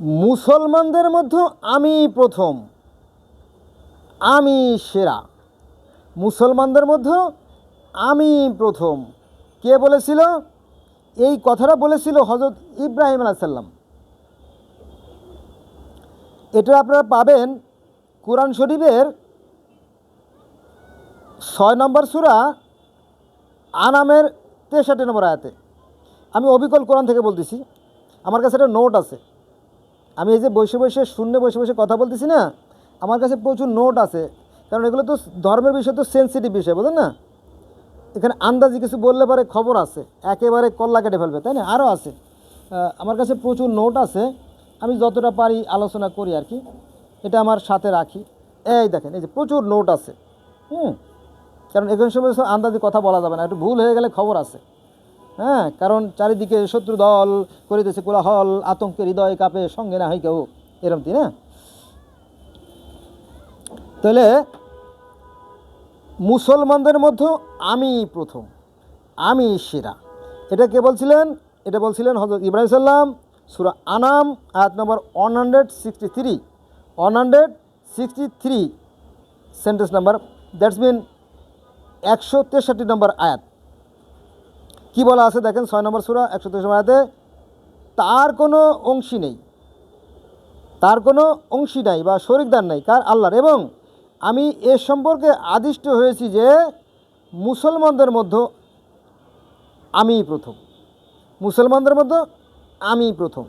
মুসলমানদের মধ্যে আমি প্রথম। আমি সেরা। মুসলমানদের মধ্যে আমি প্রথম। কে বলেছিল? এই কথাটা বলেছিল হজরত ইব্রাহিম আলাইসাল্লাম এটা আপনারা পাবেন কোরআন শরীফের ছয় নম্বর সুরা আনামের তেষট্টি নম্বর আয়াতে। আমি অবিকল কোরআন থেকে বলতেছি। আমার কাছে একটা নোট আছে। আমি এই যে বসে বসে শূন্য বসে বসে কথা বলতেছি না, আমার কাছে প্রচুর নোট আছে। কারণ এগুলো তো ধর্মের বিষয়, তো সেন্সিটিভ বিষয়, বুঝলেন না? এখানে আন্দাজি কিছু বললে পরে খবর আছে। একেবারে কল্লা কেটে ফেলবে, তাই না? আরও আছে। আমার কাছে প্রচুর নোট আছে। আমি যতটা পারি আলোচনা করি আর কি। এটা আমার সাথে রাখি। এই দেখেন, এই যে প্রচুর নোট আছে। হুম? কারণ এখানে সময় আন্দাজি কথা বলা যাবে না। একটু ভুল হয়ে গেলে খবর আছে। হ্যাঁ কারণ চারিদিকে শত্রু দল করিতেছে কোলাহল, আতঙ্কের হৃদয় কাপে, সঙ্গে না হয় কেউ। এরম না? তাহলে মুসলমানদের মধ্যে আমি প্রথম, আমি সেরা। এটা কে বলছিলেন? এটা বলছিলেন হজরত ইব্রাহিম সাল্লাম সুরা আনাম, আয়াত নম্বর one hundred sixty three one hundred sixty three sentence number that's mean একশো তেষট্টি নম্বর আয়াত। কি বলা আছে দেখেন, ছয় নম্বর সুরা একশো তেইশ নম্বর তার কোনো অংশী নেই। তার কোনো অংশী নাই বা শরিকদার নাই, কার? আল্লাহর। এবং আমি এ সম্পর্কে আদিষ্ট হয়েছি যে মুসলমানদের মধ্যে আমি প্রথম। মুসলমানদের মধ্যে আমি প্রথম।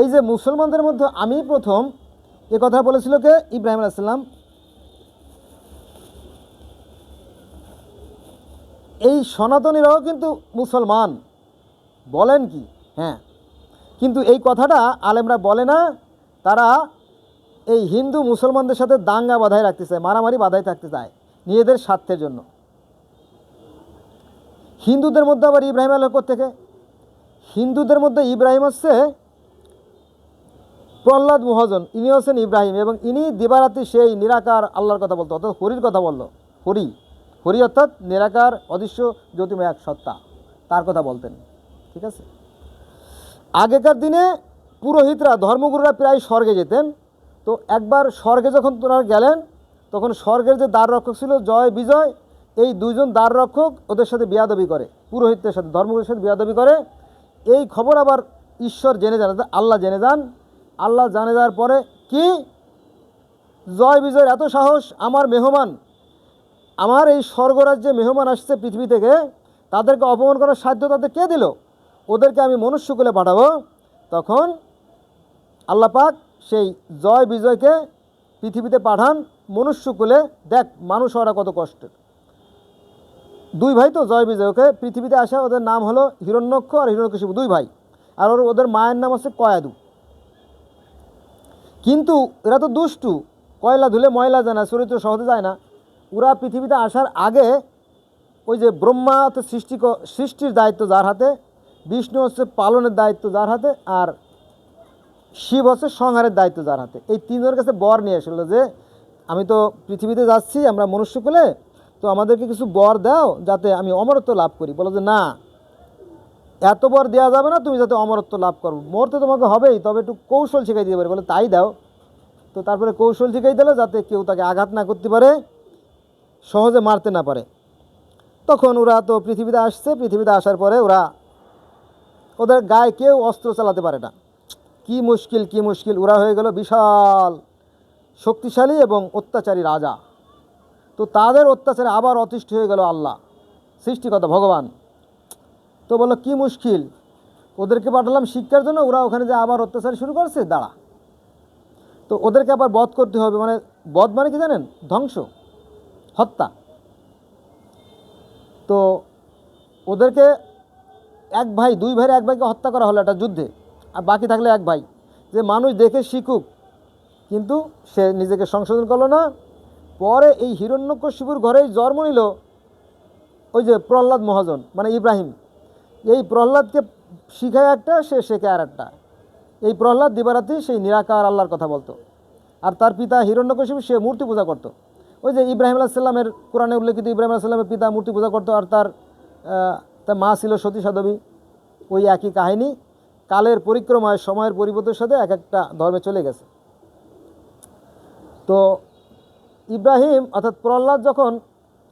এই যে মুসলমানদের মধ্যে আমি প্রথম, এ কথা বলেছিল কে? ইব্রাহিম আলাইসাল্লাম এই সনাতনীরাও কিন্তু মুসলমান। বলেন কি? হ্যাঁ। কিন্তু এই কথাটা আলেমরা বলে না, তারা এই হিন্দু মুসলমানদের সাথে দাঙ্গা বাধায় রাখতে চায়, মারামারি বাধায় থাকতে চায়, নিজেদের স্বার্থের জন্য। হিন্দুদের মধ্যে আবার ইব্রাহিম আল্লাহ থেকে হিন্দুদের মধ্যে ইব্রাহিম হচ্ছে প্রহ্লাদ মহাজন। ইনি হচ্ছেন ইব্রাহিম এবং ইনি দিবারাতি সেই নিরাকার আল্লাহর কথা বলতো, অর্থাৎ হরির কথা বলল, হরি। হরি অর্থাৎ নিরাকার, অদৃশ্য জ্যোতিময় এক সত্তা। তার কথা বলতেন। ঠিক আছে? আগেকার দিনে পুরোহিতরা, ধর্মগুরুরা প্রায় স্বর্গে যেতেন। তো একবার স্বর্গে যখন তোরা গেলেন, তখন স্বর্গের যে দ্বার রক্ষক ছিল, জয়, বিজয়, এই দুইজন দ্বার রক্ষক ওদের সাথে বিয়াদবি করে, পুরোহিতদের সাথে ধর্মগুরুর সাথে বিয়াদবি করে। এই খবর আবার ঈশ্বর জেনে যান আল্লাহ জেনে যান। আল্লাহ জানে যাওয়ার পরে কি? জয়, বিজয়ের এত সাহস, আমার মেহমান আমার এই স্বর্গরাজ্যে মেহমান আসছে পৃথিবী থেকে, তাদেরকে অপমান করার সাধ্য তাদের কে দিল? ওদেরকে আমি মনুষ্যকুলে পাঠাবো। তখন আল্লাহ পাক সেই জয় বিজয়কে পৃথিবীতে পাঠান মনুষ্যকুলে দেখ, মানুষ হওয়াটা কত কষ্টের। দুই ভাই তো জয় বিজয় ওকে পৃথিবীতে আসা, ওদের নাম হলো হিরণ্যক্ষ আর হিরণ্যকশিপু, দুই ভাই। আর ওর ওদের মায়ের নাম হচ্ছে কয়াদু। কিন্তু এরা তো দুষ্টু, কয়লা ধুলে ময়লা যায় না চরিত্র সহজে যায় না। ওরা পৃথিবীতে আসার আগে ওই যে ব্রহ্মা হচ্ছে সৃষ্টি সৃষ্টির দায়িত্ব যার হাতে, বিষ্ণু হচ্ছে পালনের দায়িত্ব যার হাতে, আর শিব হচ্ছে সংহারের দায়িত্ব যার হাতে। এই তিনজনের কাছে বর নিয়ে এসেছিল যে, আমি তো পৃথিবীতে যাচ্ছি, আমরা মনুষ্যকুলে তো আমাদেরকে কিছু বর দাও যাতে আমি অমরত্ব লাভ করি। বলো যে, না, এত বর দেওয়া যাবে না, তুমি যাতে অমরত্ব লাভ করো। মরতে তোমাকে হবেই, তবে একটু কৌশল শিখাই দিতে পারে। বলে, তাই দাও। তো তারপরে কৌশল শিখাই দিলে যাতে কেউ তাকে আঘাত না করতে পারে। সহজে মারতে না পারে। তখন ওরা তো পৃথিবীতে আসছে, পৃথিবীতে আসার পরে ওরা ওদের গায়ে কেউ অস্ত্র চালাতে পারে না। কি মুশকিল কি মুশকিল, ওরা হয়ে গেল বিশাল, শক্তিশালী এবং অত্যাচারী রাজা। তো তাদের অত্যাচারে আবার অতিষ্ঠ হয়ে গেল আল্লাহ, সৃষ্টিকর্তা ভগবান। তো বলল, কি মুশকিল, ওদেরকে পাঠালাম শিক্ষার জন্য, ওরা ওখানে যে আবার অত্যাচার শুরু করছে, দাঁড়া। তো ওদেরকে আবার বধ করতে হবে মানে বধ মানে কি জানেন? ধ্বংস। তো ওদেরকে এক ভাই, দুই ভাইয়ের এক ভাইকে হত্যা করা হলো একটা যুদ্ধে। আর বাকি থাকলে এক ভাই। যে মানুষ দেখে শিখুক, কিন্তু সে নিজেকে সংশোধন করল না। পরে এই হিরণ্যকশিপুর ঘরেই জন্ম নিল ওই যে প্রহ্লাদ মহাজন মানে ইব্রাহিম। এই প্রহ্লাদকে শিখায় একটা, সে শেখে আর একটা। এই প্রহ্লাদ দিবারাতি সেই নিরাকার আল্লাহর কথা বলতো। আর তার পিতা হিরণ্যকশিপু সে মূর্তি পূজা করতো। ওই যে ইব্রাহিম আলাহিসাল্লামের কোরআনে উল্লেখিত ইব্রাহিম আলাহিসাল্লামের পিতা মূর্তি পূজা করতো আর তার তার মা ছিল সতী সাধবী। ওই একই কাহিনী। কালের পরিক্রমায়, সময়ের পরিবর্তনের সাথে এক একটা ধর্মে চলে গেছে। তো ইব্রাহিম অর্থাৎ প্রহ্লাদ যখন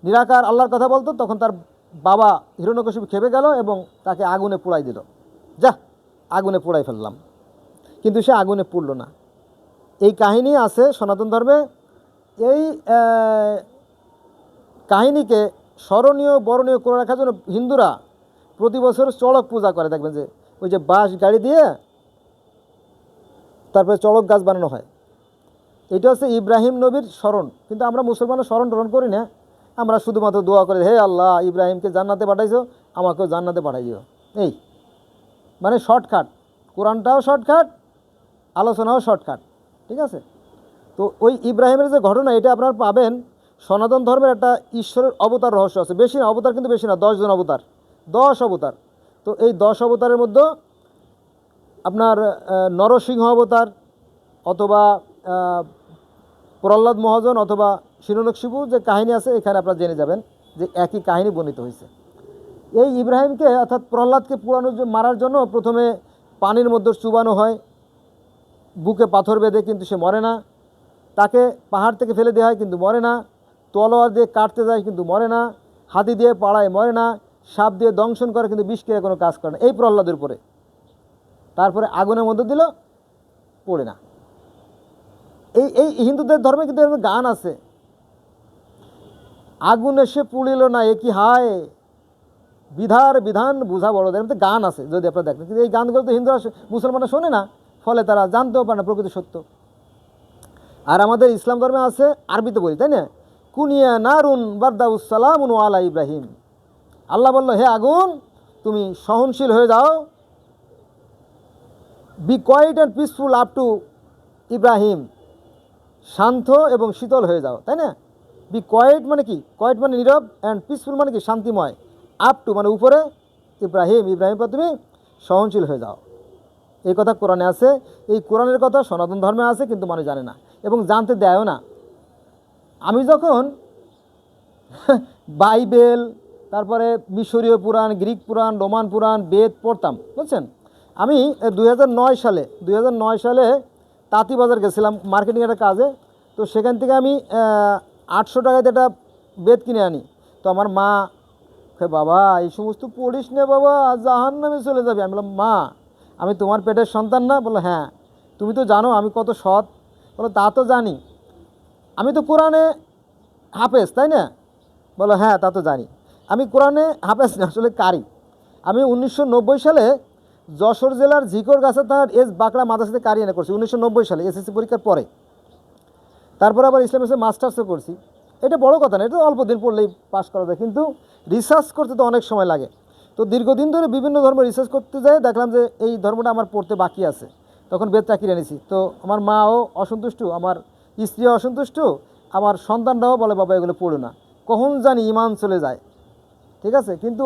নিরাকার আল্লাহর কথা বলতো, তখন তার বাবা হিরণ্যকশিপু খেপে গেল এবং তাকে আগুনে পোড়াই দিল। যা, আগুনে পোড়াই ফেললাম। কিন্তু সে আগুনে পুড়ল না। এই কাহিনী আছে সনাতন ধর্মে। এই কাহিনীকে স্মরণীয়, বরণীয় করে রাখার জন্য হিন্দুরা প্রতি বছর চড়ক পূজা করে। দেখবেন যে ওই যে বাঁশ গাড়ি দিয়ে তারপরে চড়ক গাছ বানানো হয়। এটা হচ্ছে ইব্রাহিম নবীর স্মরণ। কিন্তু আমরা মুসলমানের স্মরণ টরণ করি না। আমরা শুধুমাত্র দোয়া করি, হে আল্লাহ, ইব্রাহিমকে জান্নাতে পাঠাইছো, আমাকেও জান্নাতে পাঠাই দিও এই মানে শর্টকাট। কোরআনটাও শর্টকাট, আলোচনাও শর্টকাট। ঠিক আছে? তো ওই ইব্রাহিমের যে ঘটনা, এটা আপনারা পাবেন। সনাতন ধর্মের একটা ঈশ্বরের অবতার রহস্য আছে। বেশি না, অবতার কিন্তু বেশি না দশজন অবতার। দশ অবতার। তো এই দশ অবতারের মধ্যে আপনার নরসিংহ অবতার অথবা প্রহ্লাদ মহাজন অথবা শিরনকশিবু যে কাহিনী আছে, এখানে আপনারা জেনে যাবেন যে একই কাহিনী বর্ণিত হয়েছে। এই ইব্রাহিমকে অর্থাৎ প্রহ্লাদকে পুরানোর জ- মারার জন্য প্রথমে পানির মধ্যে চুবানো হয়। বুকে পাথর বেঁধে কিন্তু সে মরে না। তাকে পাহাড় থেকে ফেলে দেওয়া হয় কিন্তু মরে না। তলোয়ার দিয়ে কাটতে যায় কিন্তু মরে না। হাতি দিয়ে পাড়ায় মরে না। সাপ দিয়ে দংশন করে কিন্তু বিষ খেয়ে কোনো কাজ করে না। এই প্রহ্লাদের উপরে। তারপরে আগুনের মধ্যে দিল পড়ে না। এই এই হিন্দুদের ধর্মে কিন্তু এরকম গান আছে। আগুন এসে পুড়িল না, এ কি হায়? বিধার বিধান বুঝা বড়দের। তো গান আছে, যদি আপনারা দেখেন। কিন্তু এই গানগুলো তো হিন্দুরা মুসলমানরা শোনে না। ফলে তারা জানতেও পারে না প্রকৃত সত্য। আর আমাদের ইসলাম ধর্মে আছে আরবিতে বলি, তাই না? কুনিয়া নারুন বারদাউসালাম আলা ইব্রাহিম। আল্লাহ বলল, হে আগুন, তুমি সহনশীল হয়ে যাও। Be quiet and peaceful up to Ibrahim শান্ত এবং শীতল হয়ে যাও, তাই না? বি কোয়াইট মানে কি? কোয়াইট মানে নীরব অ্যান্ড পিসফুল মানে কি? শান্তিময়। আপ টু মানে উপরে। ইব্রাহিম ইব্রাহিম পর তুমি সহনশীল হয়ে যাও। এই কথা কোরআনে আছে। এই কোরআনের কথা সনাতন ধর্মে আছে, কিন্তু মানুষ জানে না। এবং জানতে দেয়ও না। আমি যখন বাইবেল, তারপরে মিশরীয় পুরাণ, গ্রিক পুরাণ, রোমান পুরাণ, বেদ পড়তাম, বুঝছেন? আমি দু হাজার নয় সালে দু হাজার নয় সালে তাঁতিবাজার গেছিলাম মার্কেটিং একটা কাজে। তো সেখান থেকে আমি আটশো টাকাতে একটা বেদ কিনে আনি। তো আমার মা বাবা, এই সমস্ত পড়িস নে বাবা জাহান নামে চলে যাবে। আমি বললাম, মা, আমি তোমার পেটের সন্তান না? বলল হ্যাঁ তুমি তো জানো আমি কত সৎ বলো, তা তো জানি। আমি তো কোরআনে হাফেজ, তাই না? বলো হ্যাঁ তা তো জানি। আমি কোরআনে হাফেজ না, আসলে কারি। আমি উনিশশো নব্বই সালে যশোর জেলার ঝিকর গাছা তার এস বাঁকড়া মাদ্রাসাতে কারি এনে করছি, উনিশশো নব্বই সালে, এসএসসি পরীক্ষার পরে। তারপর আবার ইসলাম ইসলাম মাস্টার্সও করছি। এটা বড় কথা না, এটা অল্প দিন পড়লেই পাস করা যায়, কিন্তু রিসার্চ করতে তো অনেক সময় লাগে। তো দীর্ঘদিন ধরে বিভিন্ন ধর্ম রিসার্চ করতে যাই, দেখলাম যে এই ধর্মটা আমার পড়তে বাকি আছে। তখন বেদটা কিনে এনেছি। তো আমার মাও অসন্তুষ্ট, আমার স্ত্রীও অসন্তুষ্ট, আমার সন্তানরাও বলে, বাবা, এগুলো পড়ো না। কখন জানি ইমান চলে যায়। ঠিক আছে? কিন্তু